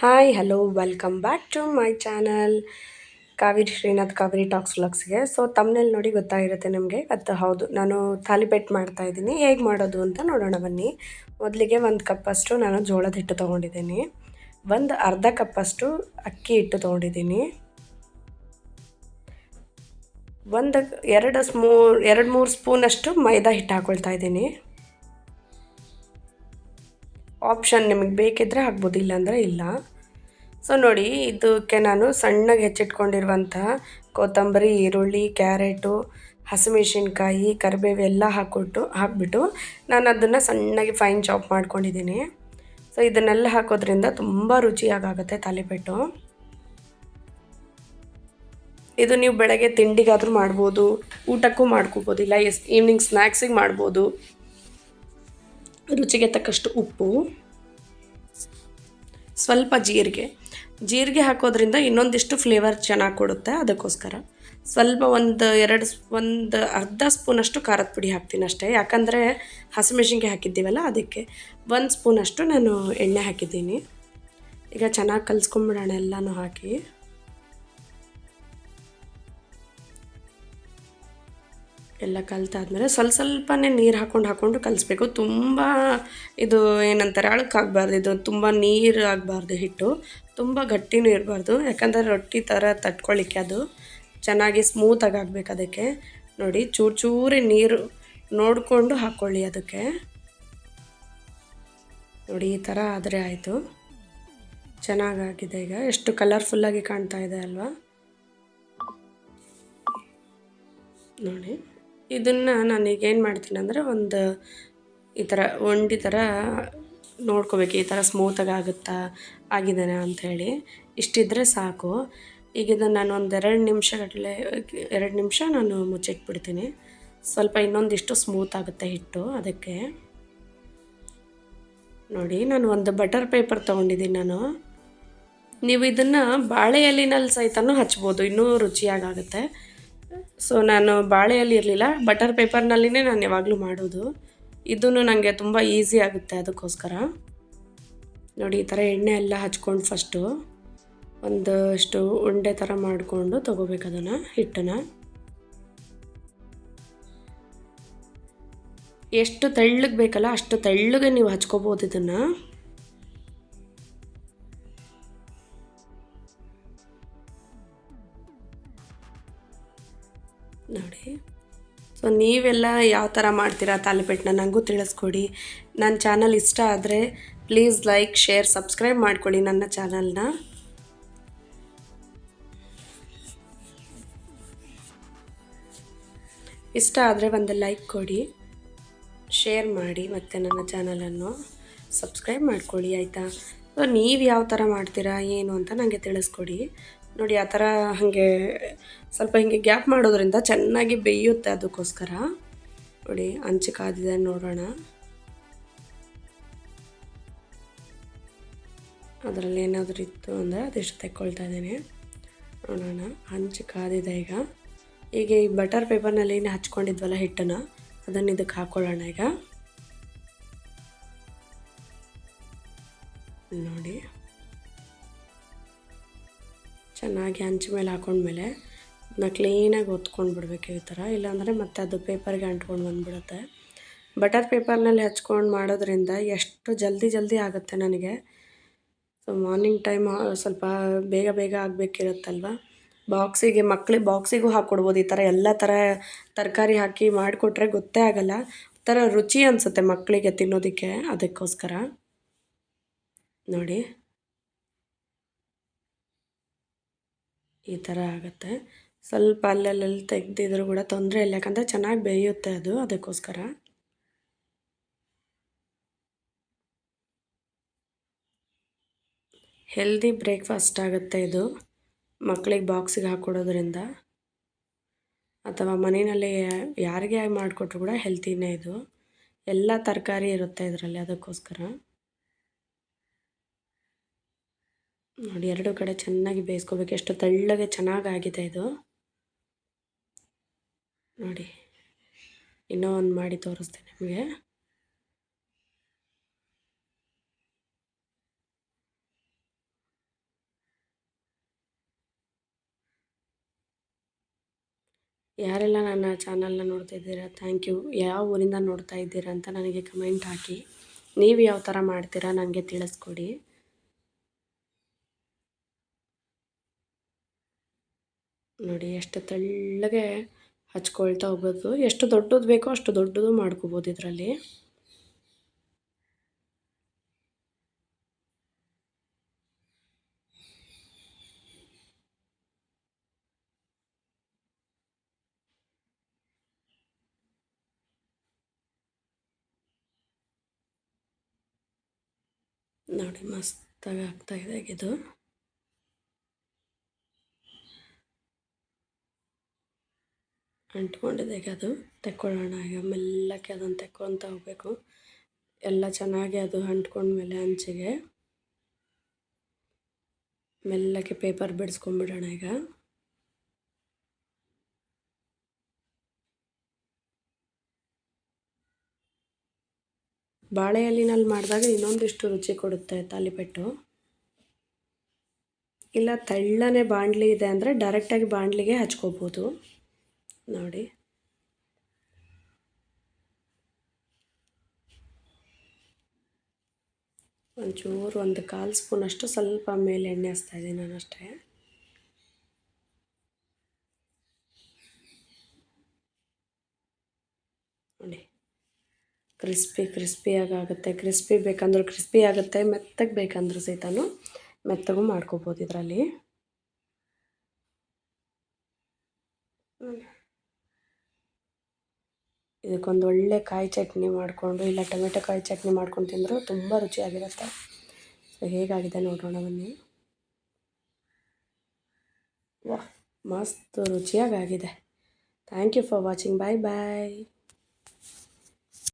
Hi hello welcome back to my channel Kaveri Srinath Kaveri talks ವ್ಲಾಗ್ಸ್ಗೆ so ತಮ್ಮನೇಲಿ ನೋಡಿ ಗೊತ್ತಾಗಿರುತ್ತೆ ನಿಮಗೆ. ಅದು ಹೌದು, ನಾನು ಥಾಲಿಪೇಟ್ ಮಾಡ್ತಾ ಇದ್ದೀನಿ. ಹೇಗೆ ಮಾಡೋದು ಅಂತ ನೋಡೋಣ ಬನ್ನಿ. ಮೊದಲಿಗೆ ಒಂದು ಕಪ್ಪಷ್ಟು ನಾನು ಜೋಳದ ಹಿಟ್ಟು ತೊಗೊಂಡಿದ್ದೀನಿ. ಒಂದು ಅರ್ಧ ಕಪ್ಪಷ್ಟು ಅಕ್ಕಿ ಹಿಟ್ಟು ತೊಗೊಂಡಿದ್ದೀನಿ. ಒಂದು ಎರಡು ಸ್ಮೂ, ಎರಡು ಮೂರು ಸ್ಪೂನಷ್ಟು ಮೈದಾ ಹಿಟ್ಟು ಹಾಕ್ಕೊಳ್ತಾ ಇದ್ದೀನಿ. ಆಪ್ಷನ್ ನಿಮಗೆ ಬೇಕಿದ್ದರೆ ಹಾಕ್ಬೋದು, ಇಲ್ಲಾಂದರೆ ಇಲ್ಲ. ಸೊ ನೋಡಿ, ಇದಕ್ಕೆ ನಾನು ಸಣ್ಣಗೆ ಹೆಚ್ಚಿಟ್ಕೊಂಡಿರುವಂಥ ಕೊತ್ತಂಬರಿ, ಈರುಳ್ಳಿ, ಕ್ಯಾರೆಟು, ಹಸಿಮೆಣಸಿನ್ಕಾಯಿ, ಕರಿಬೇವು ಎಲ್ಲ ಹಾಕ್ಕೊಟ್ಟು, ಹಾಕ್ಬಿಟ್ಟು ನಾನು ಅದನ್ನು ಸಣ್ಣಗೆ ಫೈನ್ ಚಾಪ್ ಮಾಡ್ಕೊಂಡಿದ್ದೀನಿ. ಸೊ ಇದನ್ನೆಲ್ಲ ಹಾಕೋದ್ರಿಂದ ತುಂಬ ರುಚಿಯಾಗುತ್ತೆ ತಾಲಿಪೆಟ್ಟು. ಇದು ನೀವು ಬೆಳಗ್ಗೆ ತಿಂಡಿಗಾದರೂ ಮಾಡ್ಬೋದು, ಊಟಕ್ಕೂ ಮಾಡ್ಕೋಬೋದಿಲ್ಲ ಎಸ್ ಈವ್ನಿಂಗ್ ಸ್ನ್ಯಾಕ್ಸಿಗೆ ಮಾಡ್ಬೋದು. ರುಚಿಗೆ ತಕ್ಕಷ್ಟು ಉಪ್ಪು. ಸ್ವಲ್ಪ ಜೀರಿಗೆ. ಜೀರಿಗೆ ಹಾಕೋದ್ರಿಂದ ಇನ್ನೊಂದಿಷ್ಟು ಫ್ಲೇವರ್ ಚೆನ್ನಾಗಿ ಕೊಡುತ್ತೆ, ಅದಕ್ಕೋಸ್ಕರ. ಸ್ವಲ್ಪ ಒಂದು ಎರಡು ಒಂದು ಅರ್ಧ ಸ್ಪೂನಷ್ಟು ಖಾರದ ಪುಡಿ ಹಾಕ್ತೀನಿ ಅಷ್ಟೇ. ಯಾಕಂದರೆ ಹಸಿಮೆಣ್ಸಿನ್ಕಾಯಿ ಹಾಕಿದ್ದೀವಲ್ಲ, ಅದಕ್ಕೆ ಒಂದು ಸ್ಪೂನಷ್ಟು ನಾನು ಎಣ್ಣೆ ಹಾಕಿದ್ದೀನಿ. ಈಗ ಚೆನ್ನಾಗಿ ಕಲಿಸ್ಕೊಂಬಿಡೋಣ ಎಲ್ಲನೂ ಹಾಕಿ. ಎಲ್ಲ ಕಲ್ತಾದ್ಮೇಲೆ ಸ್ವಲ್ಪ ಸ್ವಲ್ಪನೇ ನೀರು ಹಾಕ್ಕೊಂಡು ಹಾಕ್ಕೊಂಡು ಕಲಿಸ್ಬೇಕು. ತುಂಬ ಇದು ಏನಂತಾರೆ ಅಳಕ್ಕಾಗಬಾರ್ದು ಇದು ತುಂಬ ನೀರು ಆಗಬಾರ್ದು ಹಿಟ್ಟು. ತುಂಬ ಗಟ್ಟಿನೂ ಇರಬಾರ್ದು. ಯಾಕಂದರೆ ರೊಟ್ಟಿ ಥರ ತಟ್ಕೊಳ್ಳಿಕ್ಕೆ ಅದು ಚೆನ್ನಾಗಿ ಸ್ಮೂತಾಗಿ ಆಗಬೇಕು ಅದಕ್ಕೆ. ನೋಡಿ, ಚೂರು ಚೂರಿ ನೀರು ನೋಡಿಕೊಂಡು ಹಾಕ್ಕೊಳ್ಳಿ ಅದಕ್ಕೆ. ನೋಡಿ, ಈ ಥರ ಆದರೆ ಆಯಿತು. ಚೆನ್ನಾಗಾಗಿದೆ ಈಗ. ಎಷ್ಟು ಕಲರ್ಫುಲ್ಲಾಗಿ ಕಾಣ್ತಾ ಇದೆ ಅಲ್ವಾ? ನೋಡಿ. ಇದನ್ನು ಈಗ ಏನು ಮಾಡ್ತೀನಿ ಅಂದರೆ ಒಂದು ಈ ಥರ ಒಂಡಿ ಥರ ನೋಡ್ಕೋಬೇಕು. ಈ ಥರ ಸ್ಮೂತಾಗಿ ಆಗುತ್ತಾ? ಆಗಿದ್ದಾನೆ ಅಂಥೇಳಿ ಇಷ್ಟಿದ್ರೆ ಸಾಕು. ಈಗ ಇದನ್ನು ನಾನು ಒಂದು ಎರಡು ನಿಮಿಷಗಟ್ಟಲೆ ಎರಡು ನಿಮಿಷ ನಾನು ಮುಚ್ಚಿಟ್ಬಿಡ್ತೀನಿ. ಸ್ವಲ್ಪ ಇನ್ನೊಂದಿಷ್ಟು ಸ್ಮೂತ್ ಆಗುತ್ತೆ ಹಿಟ್ಟು ಅದಕ್ಕೆ. ನೋಡಿ, ನಾನು ಒಂದು ಬಟರ್ ಪೇಪರ್ ತೊಗೊಂಡಿದ್ದೀನಿ ನಾನು. ನೀವು ಇದನ್ನು ಬಾಳೆ ಎಲೆನಲ್ಲಿ ಸಹಿತನೂ ಹಚ್ಬೋದು. ಇನ್ನೂ ರುಚಿಯಾಗುತ್ತೆ ಸೊ ನಾನು ಬಾಳೆಯಲ್ಲಿ ಇರಲಿಲ್ಲ. ಬಟರ್ ಪೇಪರ್ನಲ್ಲಿನೇ ನಾನು ಯಾವಾಗಲೂ ಮಾಡೋದು. ಇದೂ ನನಗೆ ತುಂಬ ಈಸಿ ಆಗುತ್ತೆ ಅದಕ್ಕೋಸ್ಕರ. ನೋಡಿ, ಈ ಥರ ಎಣ್ಣೆ ಎಲ್ಲ ಹಚ್ಕೊಂಡು ಫಸ್ಟು ಒಂದಷ್ಟು ಉಂಡೆ ಥರ ಮಾಡಿಕೊಂಡು ತೊಗೋಬೇಕು ಅದನ್ನು, ಹಿಟ್ಟನ್ನು. ಎಷ್ಟು ತೆಳ್ಳಗೆ ಬೇಕಲ್ಲ ಅಷ್ಟು ತೆಳ್ಳಗೆ ನೀವು ಹಚ್ಕೋಬೋದು ಇದನ್ನು. ನೋಡಿ ಸೊ ನೀವೆಲ್ಲ ಯಾವ ಥರ ಮಾಡ್ತೀರಾ ತಾಲಿಪೆಟ್ಟನ್ನ ನನಗೂ ತಿಳಿಸ್ಕೊಡಿ. ನನ್ನ ಚಾನಲ್ ಇಷ್ಟ ಆದರೆ ಪ್ಲೀಸ್ ಲೈಕ್ ಶೇರ್ ಸಬ್ಸ್ಕ್ರೈಬ್ ಮಾಡ್ಕೊಳ್ಳಿ ನನ್ನ ಚಾನಲ್ನ. ಇಷ್ಟ ಆದರೆ ಒಂದು ಲೈಕ್ ಕೊಡಿ ಶೇರ್ ಮಾಡಿ ಮತ್ತು ನನ್ನ ಚಾನಲನ್ನು ಸಬ್ಸ್ಕ್ರೈಬ್ ಮಾಡ್ಕೊಳ್ಳಿ, ಆಯಿತಾ? ಸೊ ನೀವು ಯಾವ ಥರ ಮಾಡ್ತೀರಾ, ಏನು ಅಂತ ನನಗೆ ತಿಳಿಸ್ಕೊಡಿ. ನೋಡಿ, ಆ ಥರ ಹಾಗೆ ಸ್ವಲ್ಪ ಹಿಂಗೆ ಗ್ಯಾಪ್ ಮಾಡೋದ್ರಿಂದ ಚೆನ್ನಾಗಿ ಬೇಯುತ್ತೆ ಅದಕ್ಕೋಸ್ಕರ. ನೋಡಿ, ಅಂಚು ಕಾದಿದೆ ನೋಡೋಣ. ಅದರಲ್ಲಿ ಏನಾದರೂ ಇತ್ತು ಅಂದರೆ ಅದೆಷ್ಟು ತೆಕ್ಕೊಳ್ತಾ ಇದ್ದೀನಿ. ನೋಡೋಣ ಹಂಚು ಕಾದಿದೆ ಈಗ. ಈಗ ಈ ಬಟರ್ ಪೇಪರ್ನಲ್ಲಿ ಏನು ಹಚ್ಕೊಂಡಿದ್ವಲ್ಲ ಹಿಟ್ಟನ್ನು, ಅದನ್ನು ಇದಕ್ಕೆ ಹಾಕ್ಕೊಳ್ಳೋಣ ಈಗ. ನೋಡಿ. ಚೆನ್ನಾಗಿ ಹಂಚು ಮೇಲೆ ಹಾಕೊಂಡ್ಮೇಲೆ ಅದನ್ನ ಕ್ಲೀನಾಗಿ ಒತ್ಕೊಂಡು ಬಿಡಬೇಕು ಈ ಥರ. ಇಲ್ಲಾಂದರೆ ಮತ್ತೆ ಅದು ಪೇಪರ್ಗೆ ಅಂಟ್ಕೊಂಡು ಬಂದುಬಿಡುತ್ತೆ. ಬಟರ್ ಪೇಪರ್ನಲ್ಲಿ ಹಚ್ಕೊಂಡು ಮಾಡೋದ್ರಿಂದ ಎಷ್ಟು ಜಲ್ದಿ ಜಲ್ದಿ ಆಗುತ್ತೆ ನನಗೆ. ಸೊ ಮಾರ್ನಿಂಗ್ ಟೈಮ್ ಸ್ವಲ್ಪ ಬೇಗ ಬೇಗ ಆಗಬೇಕಿರುತ್ತಲ್ವ? ಬಾಕ್ಸಿಗೆ ಮಕ್ಕಳಿಗೆ ಬಾಕ್ಸಿಗೂ ಹಾಕ್ಕೊಡ್ಬೋದು ಈ ಥರ. ಎಲ್ಲ ಥರ ತರಕಾರಿ ಹಾಕಿ ಮಾಡಿಕೊಟ್ರೆ ಗೊತ್ತೇ ಆಗಲ್ಲ. ಥರ ರುಚಿ ಅನಿಸುತ್ತೆ ಮಕ್ಕಳಿಗೆ ತಿನ್ನೋದಕ್ಕೆ ಅದಕ್ಕೋಸ್ಕರ. ನೋಡಿ. ಈ ಥರ ಆಗುತ್ತೆ. ಸ್ವಲ್ಪ ಅಲ್ಲಲ್ಲಿ ತೆಗೆದಿದ್ರು ಕೂಡ ತೊಂದರೆ ಇಲ್ಲ. ಯಾಕಂದರೆ ಚೆನ್ನಾಗಿ ಬೇಯುತ್ತೆ ಅದು, ಅದಕ್ಕೋಸ್ಕರ. ಹೆಲ್ದಿ ಬ್ರೇಕ್ಫಾಸ್ಟ್ ಆಗುತ್ತೆ ಇದು. ಮಕ್ಕಳಿಗೆ ಬಾಕ್ಸಿಗೆ ಹಾಕ್ಕೊಡೋದ್ರಿಂದ ಅಥವಾ ಮನೆಯಲ್ಲಿ ಯಾರಿಗೆ ಮಾಡಿಕೊಟ್ರು ಕೂಡ ಹೆಲ್ತಿನೇ ಇದು. ಎಲ್ಲ ತರಕಾರಿ ಇರುತ್ತೆ ಇದರಲ್ಲಿ, ಅದಕ್ಕೋಸ್ಕರ. ನೋಡಿ, ಎರಡು ಕಡೆ ಚೆನ್ನಾಗಿ ಬೇಯಿಸ್ಕೋಬೇಕು. ಎಷ್ಟು ತೆಳ್ಳಗೆ ಚೆನ್ನಾಗಾಗಿದೆ ಇದು. ನೋಡಿ, ಇನ್ನೂ ಒಂದು ಮಾಡಿ ತೋರಿಸ್ತೇನೆ ನಿಮಗೆ. ಯಾರೆಲ್ಲ ನನ್ನ ಚಾನಲ್ನ ನೋಡ್ತಾ ಇದ್ದೀರಾ ಥ್ಯಾಂಕ್ ಯು ಯಾವ ಊರಿಂದ ನೋಡ್ತಾ ಇದ್ದೀರಾ ಅಂತ ನನಗೆ ಕಮೆಂಟ್ ಹಾಕಿ. ನೀವು ಯಾವ ಥರ ಮಾಡ್ತೀರಾ, ನನಗೆ ತಿಳಿಸ್ಕೊಡಿ. ನೋಡಿ, ಎಷ್ಟು ತೆಳ್ಳಗೆ ಹಚ್ಕೊಳ್ತಾ ಹೋಗೋದು. ಎಷ್ಟು ದೊಡ್ಡದು ಬೇಕೋ ಅಷ್ಟು ದೊಡ್ಡದು ಮಾಡ್ಕೋಬೋದು ಇದರಲ್ಲಿ. ನೋಡಿ, ಮಸ್ತಾಗಿ ಆಗ್ತಾಯಿದೆ ಇದು ಅಂಟ್ಕೊಂಡಿದೆ. ಅದು ತೆಕ್ಕೊಳ್ಳೋಣ. ಈಗ ಮೆಲ್ಲಕ್ಕೆ ಅದನ್ನು ತೆಕ್ಕೊತ ಹೋಗಬೇಕು. ಎಲ್ಲ ಚೆನ್ನಾಗಿ ಅದು ಅಂಟ್ಕೊಂಡ್ಮೇಲೆ ಅಂಚಿಗೆ ಮೆಲ್ಲಕ್ಕೆ ಪೇಪರ್ ಬಿಡಿಸ್ಕೊಂಡ್ಬಿಡೋಣ ಈಗ. ಬಾಳೆ ಎಲೆನಲ್ಲಿ ಮಾಡಿದಾಗ ಇನ್ನೊಂದಿಷ್ಟು ರುಚಿ ಕೊಡುತ್ತೆ ತಾಲಿಪೆಟ್ಟು. ಇಲ್ಲ, ತೆಳ್ಳನೆ ಬಾಣಲಿ ಇದೆ ಅಂದರೆ ಡೈರೆಕ್ಟಾಗಿ ಬಾಣಲಿಗೆ ಹಚ್ಕೋಬೋದು. ನೋಡಿ. ಒಂಚೂರು ಒಂದು ಕಾಲು ಸ್ಪೂನ್ ಅಷ್ಟು ಸ್ವಲ್ಪ ಮೇಲೆ ಎಣ್ಣೆ ಹಚ್ತಾ ಇದ್ದೀನಿ ನಾನು ಅಷ್ಟೇ. ನೋಡಿ. ಕ್ರಿಸ್ಪಿ ಕ್ರಿಸ್ಪಿಯಾಗಿ ಆಗುತ್ತೆ ಕ್ರಿಸ್ಪಿ ಬೇಕಂದ್ರೂ ಕ್ರಿಸ್ಪಿ ಆಗುತ್ತೆ, ಮೆತ್ತಗೆ ಬೇಕಂದ್ರೂ ಸಹಿತನೂ ಮೆತ್ತಗೂ ಮಾಡ್ಕೋಬೋದು ಇದರಲ್ಲಿ. ಇದಕ್ಕೊಂದು ಒಳ್ಳೆ ಕಾಯಿ ಚಟ್ನಿ ಮಾಡಿಕೊಂಡು, ಇಲ್ಲ ಟೊಮೆಟೊ ಕಾಯಿ ಚಟ್ನಿ ಮಾಡ್ಕೊಂಡು ತಿಂದರು ತುಂಬ ರುಚಿಯಾಗಿರುತ್ತೆ. ಸೊ ಹೇಗಾಗಿದೆ ನೋಡೋಣ ಬನ್ನಿ. ವಾಹ್, ಮಸ್ತ್ ರುಚಿಯಾಗಿ ಆಗಿದೆ thank you for watching bye bye